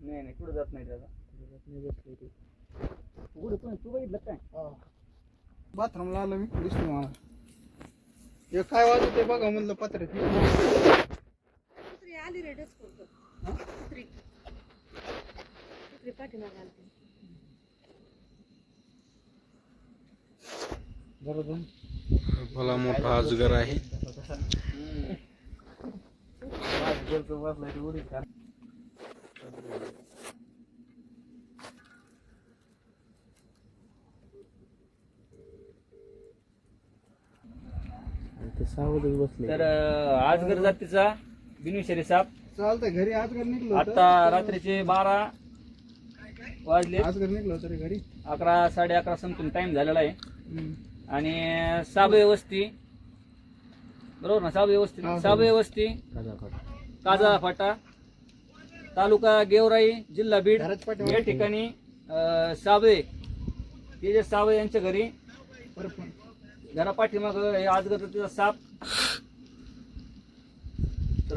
नाही नाही कुठं जात नाही त्याचा कुठं पण तू बघितलं काय बाथरूमला आलो मी दिसतो मला हे काय वाजत ते बघा म्हणलं पत्र. कुत्री आली रे डस करतो कुत्री. कुत्री पाठीमागे आलती. भला मोठा अजगर आहे. तर अं, आजगर जातीचा बिनविषारी साप. चालतंय घरी आजगर निघलो होतं. आता रात्रीचे बारा वाजले. आजगर निघलो होतं रे घरी. अकरा साडे अकरा समथिंग टाइम झालेला आहे. हम्म. आणि साबळे वस्ती बरोबर ना? साबळे वस्ती हा. साबळे वस्ती काजा फाटा. तालुका गेवराई जिल्हा बीड. या ठिकाणी अं, साबळे. ते जे साबळे यांच्या घरी. बरं पण. घरा पाठीमाग हे आजगरचा साप.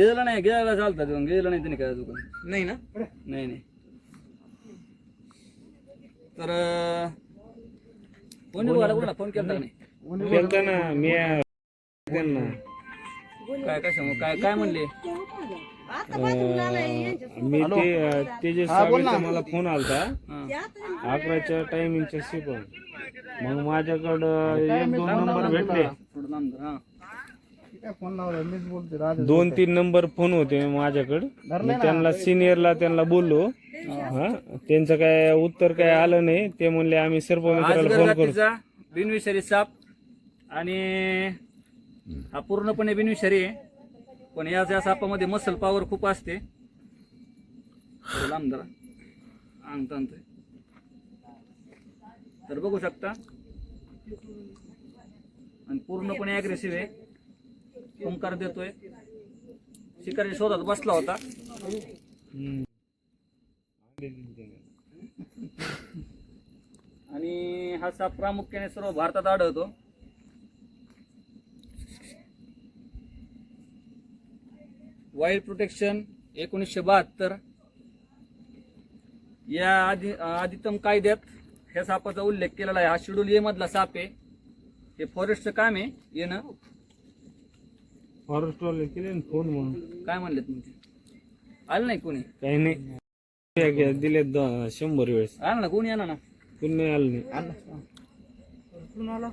गेलं नाही गेला चालतं तो गेलं नाही त्याने काय दुकान? नाही ना? नाही नाही. तर कोणी बोला कोणा फोन केला नाही? काय कशा काय काय म्हणले आता बाथरूमला आलाय यांच्या मी ते ते जे हा, बोल ना. सावेचा मला फोन आलता. अकराच्या टायमिंगच्या शिकून मग माझ्याकडं एक दोन नंबर भेटले. थोडं लांब धर, हा. काय फोन लावला मीच बोलते राजा दोन तीन नंबर फोन होते माझ्याकडे. मी त्यांना सिनियरला त्यांना बोललो. हा? त्यांचं काय उत्तर काय आलं नाही. ते म्हणले आम्ही सर्प मित्राला फोन करू. बिनविषारी साप. आणि हा पूर्णपणे बिनविषारी आहे. पण या या सापामध्ये मसल पॉवर खूप असते. थोडं लांब जरा अंग ताणतोय. तर बघू शकता. आणि पूर्णपणे अग्रेसिव्ह आहे. ओंकार देतोय. शिकारी शोधात बसला होता. आणि हा साप प्रामुख्याने सर्व भारतात आढळतो. वाईल्ड प्रोटेक्शन एकोणीसशे बहात्तर. या आदि आदितम कायद्यात ह्या सापाचा उल्लेख केलेला आहे. हा शेड्यूल ए मधला साप आहे. हे फॉरेस्टचं काम आहे. येणं फॉरेस्टवाले केले ना फोन म्हणून. काय म्हणले तुम्ही आलं नाही कोणी? काही नाही. ते घ्या, दिले द- शंभर वेळेस. आलं ना कोणी येणार ना? कोणी नाही आलं नाही.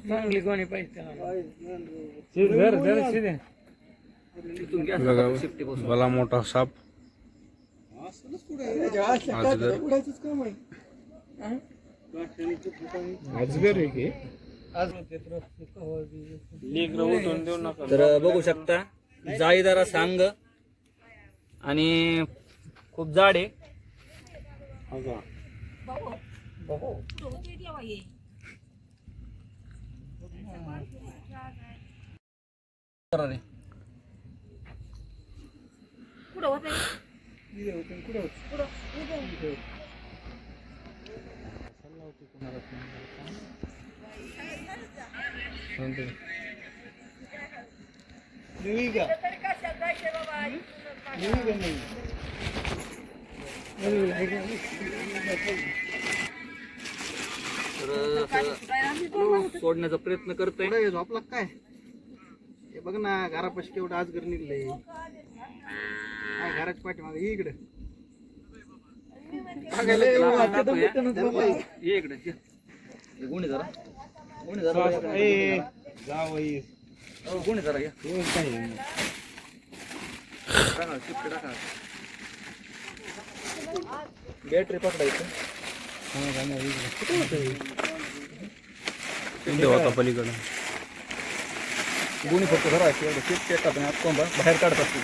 चांगली कोणी पाहिजे ते धर, धर, शिदे. तिथून घ्या. बघा. शिफ्टी बसून भला मोठा साप. आहे अजगर आहे की? तर बघू शकता जाळीदारा सांग. आणि खूप जाड आहे. कुठं होते देवी का देवी का नाही तर सोडण्याचा प्रयत्न करतोय. झोपला काय? हे बघ ना घरापाशी केवढं आजगर निघलंय. काय घराच्या पाठीमागे ये इकडे. इकडे ये. गुन्हे जरा. कोणी जरा. हो. हे? टाका, टाका. बॅटरी पकडायचं हा. दोन्ही फक्त धरायचे एवढं शिफ्ट येतात आणि आत कोंबा बाहेर काढत असतो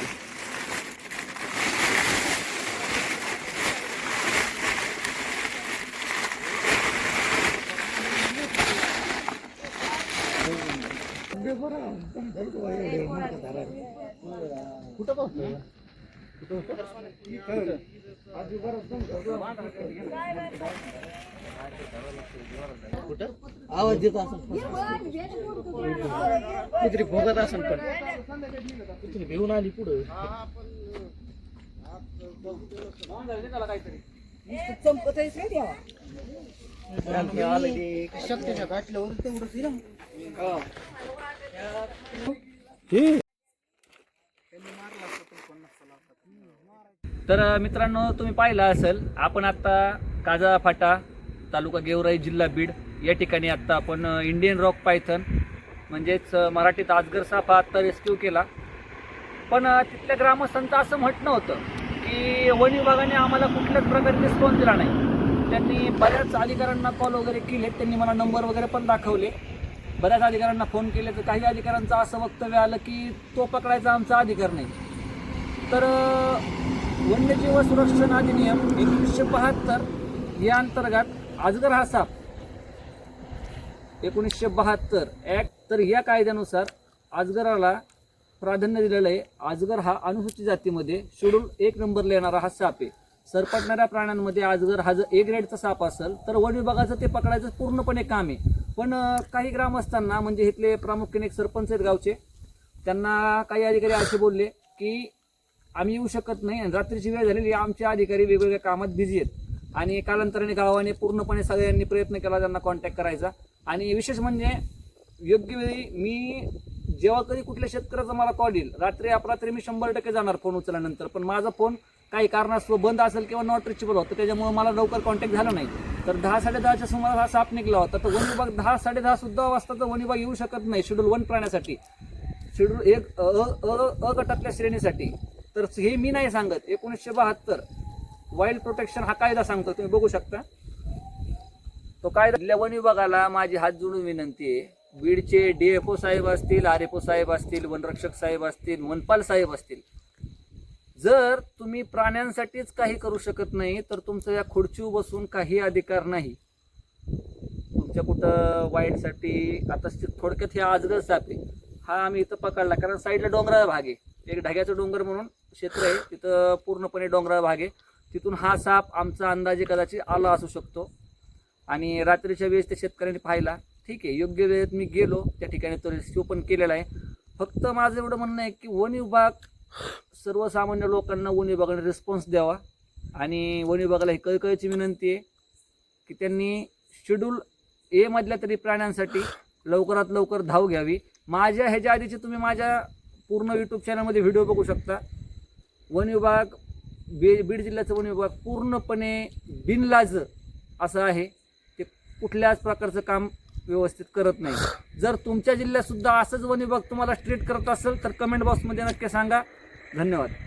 ते आवाज देत असेल. कुत्री भोगत असेल पण. कुत्री भिवून आली पुढं. देवा. शक्तीच्या गाठल्यावर तेवढंच आहे ना. हे तर मित्रांनो तुम्ही पाहिलं असेल आपण आत्ता काजा फाटा तालुका गेवराई जिल्हा बीड या ठिकाणी आत्ता आपण इंडियन रॉक पायथन म्हणजेच मराठीत आजगर साफा आत्ता रेस्क्यू केला. पण तिथल्या ग्रामस्थांचं असं म्हटणं होतं की वन विभागाने आम्हाला कुठल्याच प्रकारे रिस्पॉन्स दिला नाही. त्यांनी बऱ्याच अधिकाऱ्यांना कॉल वगैरे केले त्यांनी मला नंबर वगैरे पण दाखवले. बऱ्याच अधिकाऱ्यांना फोन केले तर काही अधिकाऱ्यांचं असं वक्तव्य आलं की तो पकडायचा आमचा अधिकार नाही. तर वन्यजीव संरक्षण अधिनियम एकोणीसशे बहात्तर या अंतर्गत अजगर हा साप एकोणीसशे बहात्तर ॲक्ट तर या कायद्यानुसार अजगराला प्राधान्य दिलेलं आहे अजगर हा अनुसूचित जातीमध्ये शेड्यूल एक नंबरला येणारा हा साप आहे. सरपटणाऱ्या प्राण्यांमध्ये अजगर हा जर ए ग्रेडचा साप असेल तर वन विभागाचं ते पकडायचं पूर्णपणे काम आहे. पण काही ग्रामस्थांना म्हणजे इथले प्रामुख्याने एक सरपंच आहेत गावचे त्यांना काही अधिकारी असे बोलले की आम्ही येऊ शकत नाही आणि रात्रीची वेळ झालेली आमचे अधिकारी वेगवेगळ्या कामात बिझी आहेत आणि कालांतराने गावाने पूर्णपणे सगळ्यांनी प्रयत्न केला त्यांना कॉन्टॅक्ट करायचा. आणि विशेष म्हणजे योग्य वेळी मी जेव्हा कधी कुठल्या शेतकऱ्याचा मला कॉल येईल रात्री अपरात्री मी शंभर टक्के जाणार फोन उचलल्यानंतर. पण माझा फोन काही कारणास्तव बंद असेल किंवा नॉट रिचेबल होतं त्याच्यामुळे मला लवकर कॉन्टॅक्ट झाला नाही. तर दहा साडे दहाच्या सुमारास हा साप निघला होता. तर वन विभाग दहा साडे दहा सुद्धा वाजता तर वन विभाग येऊ शकत नाही. शेड्यूल वन प्राण्यासाठी शेड्यूल एक अ अ- गटातल्या श्रेणीसाठी. तर हे मी नाही सांगत. एकोणीसशे बहात्तर. वाईल्ड प्रोटेक्शन हा कायदा सांगतो. तुम्ही बघू शकता. तो कायदा वन विभागाला माझी हात जोडून विनंती आहे. बीडचे डीएफओ साहेब असतील आर एफ ओ साहेब असतील वनरक्षक साहेब असतील मनपाल साहेब असतील जर तुम्ही प्राण्यांसाठीच काही करू शकत नाही तर तुमचं या खुर्चीवर बसून काही अधिकार नाही. तुमच्या कुठं वाईटसाठी आता थोडक्यात हे आजगर साप आहे. हा आम्ही इथं पकडला कारण साईडला डोंगराळ भाग आहे. एक ढग्याचं डोंगर म्हणून क्षेत्र आहे तिथं पूर्णपणे डोंगराळ भाग आहे. तिथून हा साप आमचा अंदाजे कदाचित आला असू शकतो. आणि रात्रीच्या वेळेस ते शेतकऱ्यांनी पाहिला. ठीक आहे योग्य वेळेत मी गेलो त्या ठिकाणी तो रेस्क्यू पण केलेला आहे. फक्त माझं एवढं म्हणणं आहे की वन विभाग सर्वसामान्य लोकांना वन विभागाने रिस्पॉन्स द्यावा. आणि वन विभागाला ही कळकळीची विनंती आहे की त्यांनी शेड्यूल एमधल्या तरी प्राण्यांसाठी लवकरात लवकर धाव घ्यावी. माझ्या ह्याच्या आधीचे तुम्ही माझ्या पूर्ण यूट्यूब चॅनलमध्ये व्हिडिओ बघू शकता. वन विभाग बी बीड जिल्ह्याचं वन विभाग पूर्णपणे बिनलाज असं आहे. ते कुठल्याच प्रकारचं काम व्यवस्थित करत नाही. जर तुमच्या जिल्ह्यातसुद्धा असंच वन विभाग तुम्हाला स्ट्रीट करत असेल तर कमेंट बॉक्समध्ये नक्की सांगा. धन्यवाद.